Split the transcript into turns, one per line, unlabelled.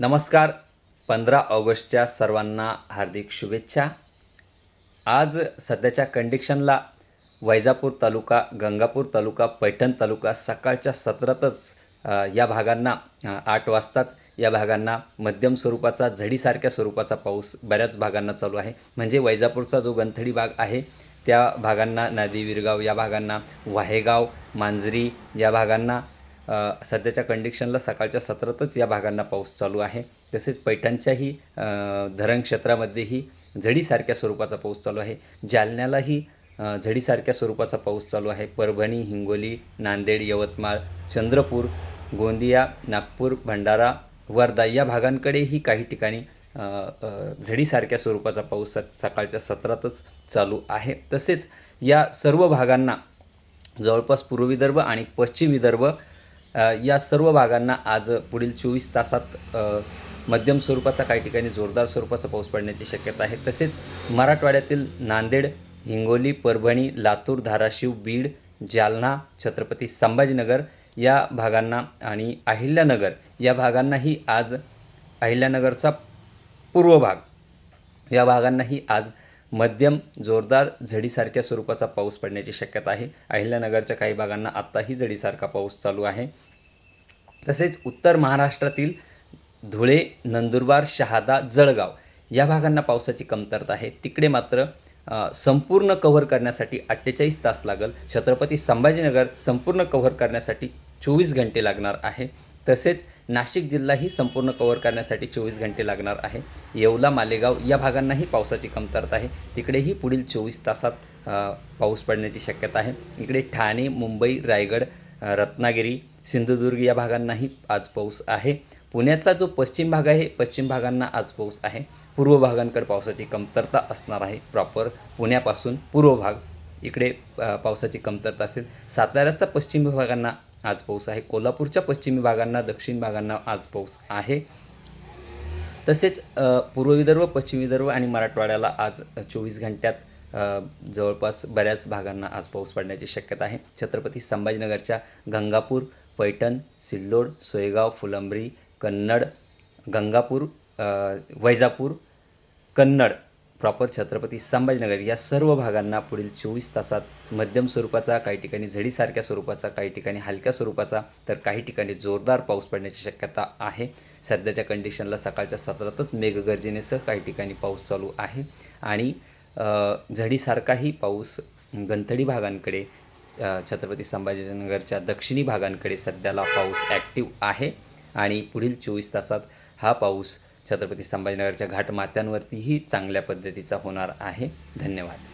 नमस्कार. पंधरा ऑगस्टच्या सर्वांना हार्दिक शुभेच्छा. आज सध्याच्या कंडिशनला वैजापूर तालुका गंगापूर तालुका पैठण तालुका सकाळच्या सत्रातच या भागांना आठ वाजताच या भागांना मध्यम स्वरूपाचा झडीसारख्या स्वरूपाचा पाऊस बऱ्याच भागांना चालू आहे. म्हणजे वैजापूरचा जो गंथडी भाग आहे त्या भागांना नदी विरगाव या भागांना वाहेगाव मांजरी या भागांना सध्याच्या कंडिशनला सकाळच्या सत्रातच या भागांना पाऊस चालू आहे. तसेच पैठणच्याही धरण क्षेत्रामध्येही झडीसारख्या स्वरूपाचा पाऊस चालू आहे. जालन्यालाही झडीसारख्या स्वरूपाचा पाऊस चालू आहे. परभणी हिंगोली नांदेड यवतमाळ चंद्रपूर गोंदिया नागपूर भंडारा वर्धा या भागांकडेही काही ठिकाणी झडीसारख्या स्वरूपाचा पाऊस स सकाळच्या सत्रातच चालू आहे. तसेच या सर्व भागांना जवळपास पूर्व विदर्भ आणि पश्चिम विदर्भ या सर्व भागांना आज पुढील चोवीस तासात मध्यम स्वरूपाचा काही ठिकाणी जोरदार स्वरूपाचा पाऊस पडण्याची शक्यता आहे. तसेच मराठवाड्यातील नांदेड हिंगोली परभणी लातूर धाराशिव बीड जालना छत्रपती संभाजीनगर या भागांना आणि अहिल्यानगर या भागांनाही आज अहिल्यानगरचा पूर्व भाग या भागांनाही आज मध्यम जोरदार झडीसारख्या स्वरूपाचा पाऊस पडण्याची शक्यता आहे. अहिल्यानगरच्या काही भागांना आत्ताही झडीसारखा पाऊस चालू आहे. तसेच उत्तर महाराष्ट्रातील धुळे नंदुरबार शहादा जळगाव या भागांना पावसाची कमतरता आहे. तिकडे मात्र संपूर्ण कव्हर करण्यासाठी अठ्ठेचाळीस तास लागल. छत्रपती संभाजीनगर संपूर्ण कव्हर करण्यासाठी चोवीस घंटे लागणार आहे. तसेच नाशिक जिल्हाही संपूर्ण कव्हर करण्यासाठी चोवीस घंटे लागणार आहे. येवला मालेगाव या भागांनाही पावसाची कमतरता आहे. तिकडेही पुढील चोवीस तासात पाऊस पडण्याची शक्यता आहे. इकडे ठाणे मुंबई रायगड रत्नागिरी सिंधुदुर्ग या भागांनाही आज पाऊस आहे. पुण्याचा जो पश्चिम भाग आहे पश्चिम भागांना आज पाऊस आहे. पूर्व भागांकडे पावसाची कमतरता असणार आहे. प्रॉपर पुण्यापासून पूर्व भाग इकडे पावसाची कमतरता असेल. साताऱ्याचा पश्चिम भागांना आज पाऊस आहे. कोल्हापूरच्या पश्चिमी भागांना दक्षिण भागांना आज पाऊस आहे. तसेच पूर्व विदर्भ पश्चिम विदर्भ आणि मराठवाड्याला आज चोवीस घंट्यात जवळपास बऱ्याच भागांना आज पाऊस पडण्याची शक्यता आहे. छत्रपती संभाजीनगरच्या गंगापूर पैठण सिल्लोड सोयगाव फुलंब्री कन्नड गंगापूर वैजापूर कन्नड प्रॉपर छत्रपती संभाजीनगर या सर्व भागांना पुढील चोवीस तासात मध्यम स्वरूपाचा काही ठिकाणी झडीसारख्या स्वरूपाचा काही ठिकाणी हलक्या स्वरूपाचा तर काही ठिकाणी जोरदार पाऊस पडण्याची शक्यता आहे. सध्याच्या कंडिशनला सकाळच्या सत्रातच मेघगर्जनेसह काही ठिकाणी पाऊस चालू आहे. आणि झडीसारखाही पाऊस गंथडी भागांकडे छत्रपती संभाजीनगरच्या दक्षिणी भागांकडे सध्याला पाऊस ॲक्टिव्ह आहे. आणि पुढील चोवीस तासात हा पाऊस छत्रपती संभाजीनगरच्या घाटमाथ्यांवरतीही चांगल्या पद्धतीचा होणार आहे. धन्यवाद.